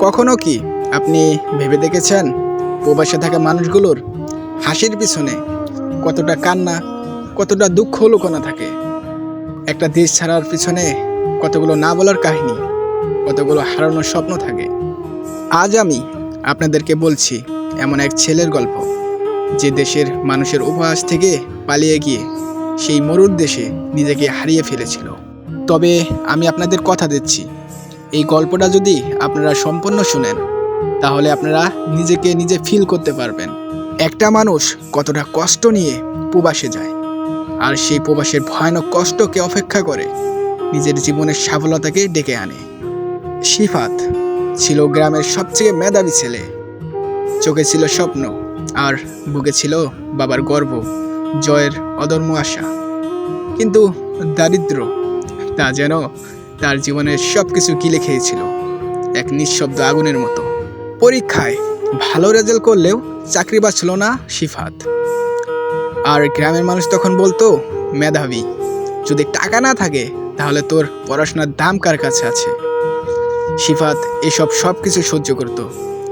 কখনো কি আপনি ভেবে দেখেছেন প্রবাসে থাকা মানুষগুলোর হাসির পিছনে কতটা কান্না, কতটা দুঃখ লুকোনো থাকে? একটা দেশ ছাড়ার পিছনে কতগুলো না বলার কাহিনী, কতগুলো হারানোর স্বপ্ন থাকে। আজ আমি আপনাদেরকে বলছি এমন এক ছেলের গল্প, যে দেশের মানুষের উপহাস থেকে পালিয়ে গিয়ে সেই মরুর দেশে নিজেকে হারিয়ে ফেলেছিল। তবে আমি আপনাদের কথা দিচ্ছি। এই গল্পটা যদি আপনারা সম্পূর্ণ শুনেন, তাহলে আপনারা নিজেকে নিজে ফিল করতে পারবেন। একটা মানুষ কতটা কষ্ট নিয়ে প্রবাসে যায়, আর সেই প্রবাসের ভয়ানক কষ্টকে অপেক্ষা করে নিজের জীবনের সফলতাকে ডেকে আনে। শিফাত ছিল গ্রামের সবচেয়ে মেধাবী ছেলে। চোখে ছিল স্বপ্ন, আর বুকে ছিল বাবার গর্ব, জয়ের অদম্য আশা। কিন্তু দারিদ্র, তা যেন তার জীবনের সব কিছু গিলে খেয়েছিল। এক নিঃশব্দ আগুনের মতো। পরীক্ষায় ভালো রেজাল্ট করলেও চাকরি পাচ্ছিল না সিফাত আর গ্রামের মানুষ তখন বলতো, মেধাবী, যদি টাকা না থাকে, তাহলে তোর পড়াশোনার দাম কার কাছে আছে? সিফাত এসব সব কিছু সহ্য করত।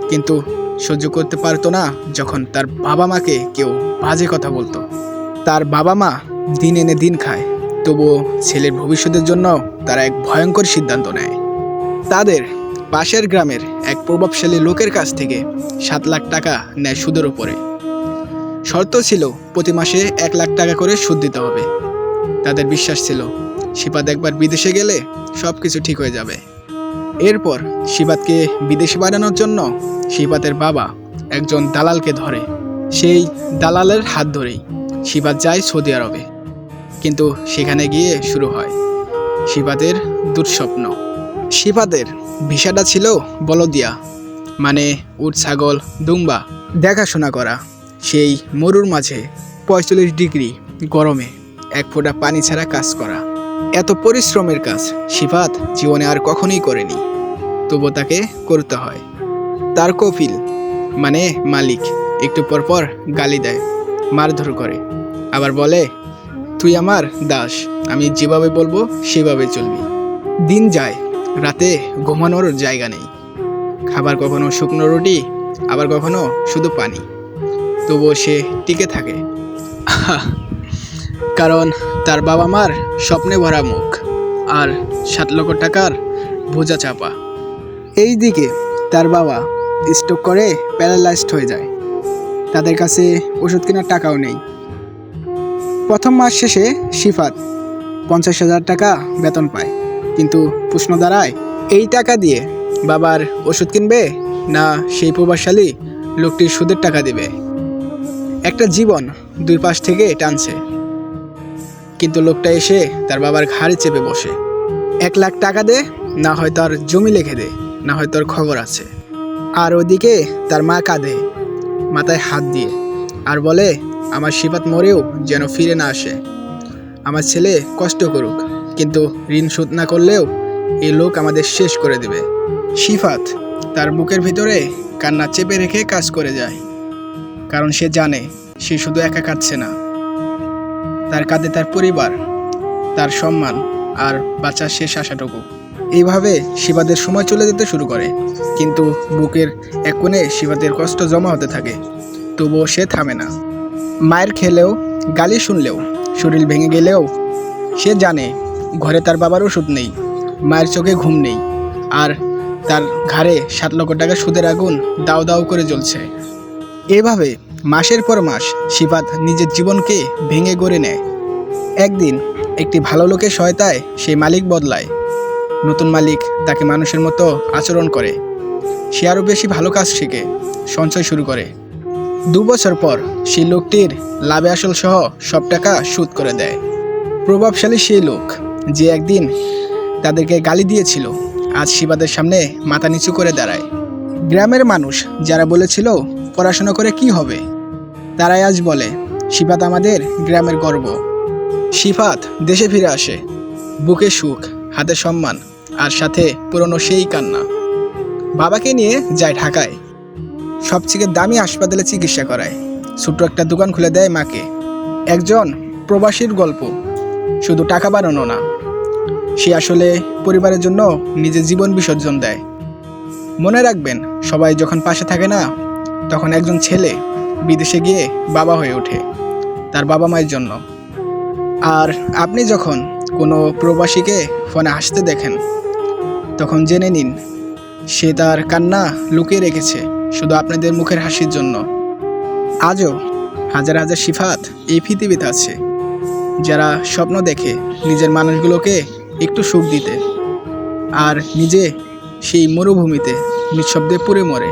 কিন্তু সহ্য করতে পারতো না যখন তার বাবা মাকে কেউ বাজে কথা বলতো। তার বাবা মা দিন এনে দিন খায়। তবুও ছেলের ভবিষ্যতের জন্য তারা এক ভয়ঙ্কর সিদ্ধান্ত নেয়। তাদের পাশের গ্রামের এক প্রভাবশালী লোকের কাছ থেকে সাত লাখ টাকা নেয় সুদের উপরে। শর্ত ছিল প্রতি মাসে এক লাখ টাকা করে সুদ দিতে হবে। তাদের বিশ্বাস ছিল শিপাত একবার বিদেশে গেলে সব কিছু ঠিক হয়ে যাবে। এরপর শিবাতকে বিদেশে বাড়ানোর জন্য শিবাতের বাবা একজন দালালকে ধরে। সেই দালালের হাত ধরেই শিবাত যায় সৌদি আরবে। কিন্তু সেখানে গিয়ে শুরু হয় শিবাতের দুঃস্বপ্ন। শিবাতের ভিসাটা ছিল বলদিয়া মানে উট, ছাগল, দুম্বা। দেখাশোনা করা, সেই মরুর মাঝে পঁয়তাল্লিশ ডিগ্রি গরমে এক ফোঁটা পানি ছাড়া কাজ করা। এত পরিশ্রমের কাজ শিফাত জীবনে আর কখনোই করেনি। তবু তাকে করতে হয়। তার কফিল মানে মালিক, একটু পরপর গালি দেয়, মারধর করে। আবার বলে তুই আমার দাস, আমি যেভাবে বলব সেভাবে চলবি। দিন যায়, রাতে ঘুমানোর জায়গা নেই। খাবার কখনো শুকনো রুটি, আবার কখনো শুধু পানি। তবুও সে টিকে থাকে। কারণ তার বাবা মার স্বপ্নে ভরা মুখ আর সাত লক্ষ টাকার বোঝা চাপা। এই দিকে তার বাবা স্ট্রোক করে প্যারালাইজড হয়ে যায়। তাদের কাছে ওষুধ কেনার টাকাও নেই। প্রথম মাস শেষে শিফাত পঞ্চাশ হাজার টাকা বেতন পায়। কিন্তু প্রশ্ন দাঁড়ায়, এই টাকা দিয়ে বাবার ওষুধ কিনবে না সেই প্রভাবশালী লোকটির সুদের টাকা দেবে? একটা জীবন দুই পাশ থেকে টানছে। কিন্তু লোকটা এসে তার বাবার ঘাড়ে চেপে বসে। এক লাখ টাকা দে, না হয় তার জমি লিখে দে, না হয় তোর খবর আছে। আর ওদিকে তার মা কাঁদে, মাথায় হাত দিয়ে। আর বলে, আমার শিপাত মরেও যেন ফিরে না আসে। আমার ছেলে কষ্ট করুক, কিন্তু ঋণ শোধ না করলেও এই লোক আমাদের শেষ করে দেবে। শিফাত তার বুকের ভিতরে কান্না চেপে রেখে কাজ করে যায়, কারণ সে জানে সে শুধু একা কাঁদছে না। তার কাঁধে তার পরিবার, তার সম্মান আর বাঁচার শেষ আশাটুকু। এইভাবে শিবাদের সময় চলে যেতে শুরু করে, কিন্তু বুকের এক কোণে শিবাদের কষ্ট জমা হতে থাকে। তবুও সে থামে না। মায়ের খেলেও, গালি শুনলেও, শরীর ভেঙে গেলেও সে জানে, ঘরে তার বাবার ওষুধ নেই, মায়ের চোখে ঘুম নেই, আর তার ঘাড়ে সাত লক্ষ টাকা সুদের আগুন দাও দাও করে জ্বলছে। এভাবে মাসের পর মাস শিবাত নিজের জীবনকে ভেঙে গড়ে নেয়। একদিন একটি ভালো লোকের সহায়তায় সেই মালিক বদলায়। নতুন মালিক তাকে মানুষের মতো আচরণ করে। সে আরও বেশি ভালো কাজ শিখে, সঞ্চয় শুরু করে। দু বছর পর সেই লোকটির লাভে আসল সহ সব টাকা সুদ করে দেয়। প্রভাবশালী সেই লোক যে একদিন তাদেরকে গালি দিয়েছিল, আজ শিবাদের সামনে মাথা নিচু করে দাঁড়ায়। গ্রামের মানুষ যারা বলেছিল, পড়াশোনা করে কি হবে? তারাই আজ বলে শিফাত আমাদের গ্রামের গর্ব। শিফাত দেশে ফিরে আসে। বুকে সুখ, হাতে সম্মান, আর সাথে পুরনো সেই কান্না। বাবাকে নিয়ে যায় ঢাকায়। সবথেকে দামি হাসপাতালে চিকিৎসা করায়। ছোট্ট একটা দোকান খুলে দেয় মাকে। একজন প্রবাসীর গল্প। শুধু টাকা বানানো না। সে আসলে পরিবারের জন্য নিজের জীবন বিসর্জন দেয়। মনে রাখবেন, সবাই যখন পাশে থাকে না, তখন একজন ছেলে বিদেশে গিয়ে বাবা হয়ে ওঠে, তার বাবা মায়ের জন্য। আর আপনি যখন কোনো প্রবাসীকে ফোনে হাসতে দেখেন, তখন জেনে নিন, সে তার কান্না লুকিয়ে রেখেছে। শুধু আপনাদের মুখের হাসির জন্য। আজও হাজার হাজার সিফাত এই পৃথিবীতে আছে। যারা স্বপ্ন দেখে নিজের মানুষগুলোকে একটু সুখ দিতে, আর নিজে সেই মরুভূমিতে নিঃশব্দে পুড়ে মরে।